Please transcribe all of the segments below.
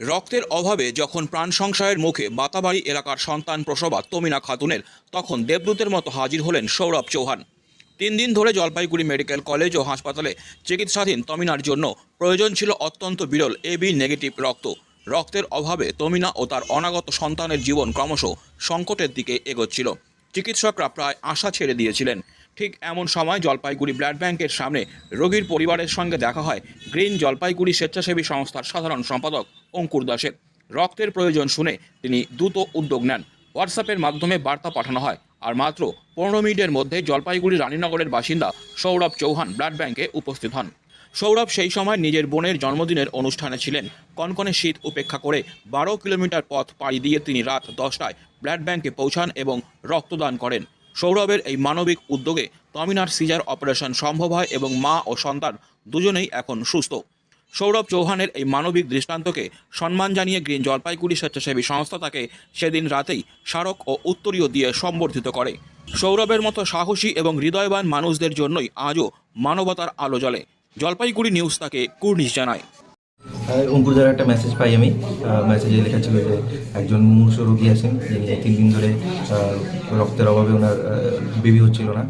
রক্তের অভাবে যখন প্রাণ সংশয়ের মুখে বাতাবাড়ি এলাকার সন্তান প্রসবা তমিনা খাতুনের, তখন দেবদূতের মতো হাজির হলেন সৌরভ চৌহান। তিন দিন ধরে জলপাইগুড়ি মেডিকেল কলেজ ও হাসপাতালে চিকিৎসাধীন তমিনার জন্য প্রয়োজন ছিল অত্যন্ত বিরল এবি নেগেটিভ রক্ত। রক্তের অভাবে তমিনা ও তার অনাগত সন্তানের জীবন ক্রমশ সংকটের দিকে এগোচ্ছিল। চিকিৎসকরা প্রায় আশা ছেড়ে দিয়েছিলেন। ঠিক এমন সময় জলপাইগুড়ি ব্লাড ব্যাংকের সামনে রোগীর পরিবারের সঙ্গে দেখা হয় গ্রিন জলপাইগুড়ি স্বেচ্ছাসেবী সংস্থার সাধারণ সম্পাদক অঙ্কুর দাসের। রক্তের প্রয়োজন শুনে তিনি দ্রুত উদ্যোগ নেন। হোয়াটসঅ্যাপের মাধ্যমে বার্তা পাঠানো হয়। আর মাত্র পনেরো মিনিটের মধ্যে জলপাইগুড়ি রানীনগরের বাসিন্দা সৌরভ চৌহান ব্লাড ব্যাংকে উপস্থিত হন। সৌরভ সেই সময় নিজের বোনের জন্মদিনের অনুষ্ঠানে ছিলেন। কনকনে শীত উপেক্ষা করে বারো কিলোমিটার পথ পাড়ি দিয়ে তিনি রাত দশটায় ব্লাড ব্যাংকে পৌঁছান এবং রক্তদান করেন। সৌরভের এই মানবিক উদ্যোগে তমিনার সিজার অপারেশন সম্ভব হয় এবং মা ও সন্তান দুজনেই এখন সুস্থ। সৌরভ চৌহানের এই মানবিক দৃষ্টান্তকে সম্মান জানিয়ে গ্রিন জলপাইগুড়ি স্বেচ্ছাসেবী সংস্থা তাকে সেদিন রাতেই স্মারক ও উত্তরীয় দিয়ে সম্বর্ধিত করে। সৌরভের মতো সাহসী এবং হৃদয়বান মানুষদের জন্যই আজও মানবতার আলো জ্বলে। জলপাইগুড়ি নিউজ তাকে কুর্নিশ জানায়। অঙ্কুর দ্বারা একটা মেসেজ পাই আমি। মেসেজে লেখা ছিল যে একজন মুমূর্ষ রোগী আছেন, যিনি তিন দিন ধরে রক্তের অভাবে ওনার বেবি হচ্ছিল না।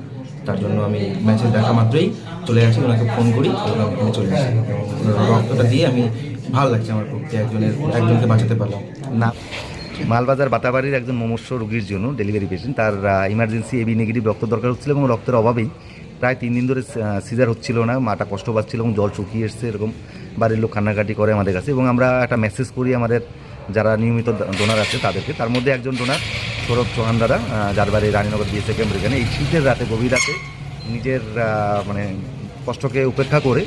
তার জন্য আমি মেসেজ দেখা মাত্রই চলে আসি, ওনাকে ফোন করি এবং আমি চলে আসি। রক্তটা দিয়ে আমি ভালো লাগছে আমার খুব যে একজনের, একজনকে বাঁচাতে পারলাম। না, মালবাজার বাতাবাড়ির একজন মুমূর্ষ রোগীর জন্য ডেলিভারি পেশেন্ট তার ইমার্জেন্সি এবি নেগেটিভ রক্ত দরকার হচ্ছিল এবং রক্তের অভাবেই প্রায় তিন দিন ধরে সিজার হচ্ছিল না, মাটা কষ্ট পাচ্ছিল এবং জল শুকিয়ে এসছে এরকম। বাড়ির লোক কান্নাকাটি করে আমাদের কাছে এবং আমরা একটা মেসেজ করি আমাদের যারা নিয়মিত ডোনার আছে তাদেরকে। তার মধ্যে একজন ডোনার সৌরভ চৌহান দাদা যার বাড়ি রানীনগর বিএসএ ক্যাম্প এখানে। এই শীতের রাতে, গভীর রাতে নিজের মানে কষ্টকে উপেক্ষা করে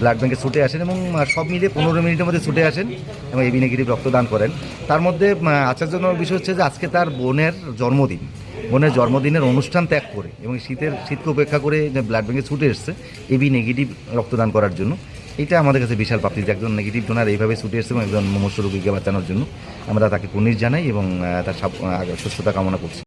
ব্লাড ব্যাঙ্কে ছুটে আসেন এবং সব মিলিয়ে পনেরো মিনিটের মধ্যে ছুটে আসেন এবং এবি নেগেটিভ রক্তদান করেন। তার মধ্যে আশ্চর্যজনক বিষয় হচ্ছে যে আজকে তার বোনের জন্মদিন। বোনের জন্মদিনের অনুষ্ঠান ত্যাগ করে এবং শীতের, শীতকে উপেক্ষা করে ব্লাড ব্যাঙ্কে ছুটে এসছে, এবি নেগেটিভ রক্তদান করার জন্য। এটা আমাদের কাছে বিশাল প্রাপ্তি যে একজন নেগেটিভ ডোনার এইভাবে ছুটে এসছে এবং একজন মুমস্য রোগীকে বাঁচানোর জন্য আমরা তাকে কুর্নিশ জানাই এবং তার সুস্থতা কামনা করছি।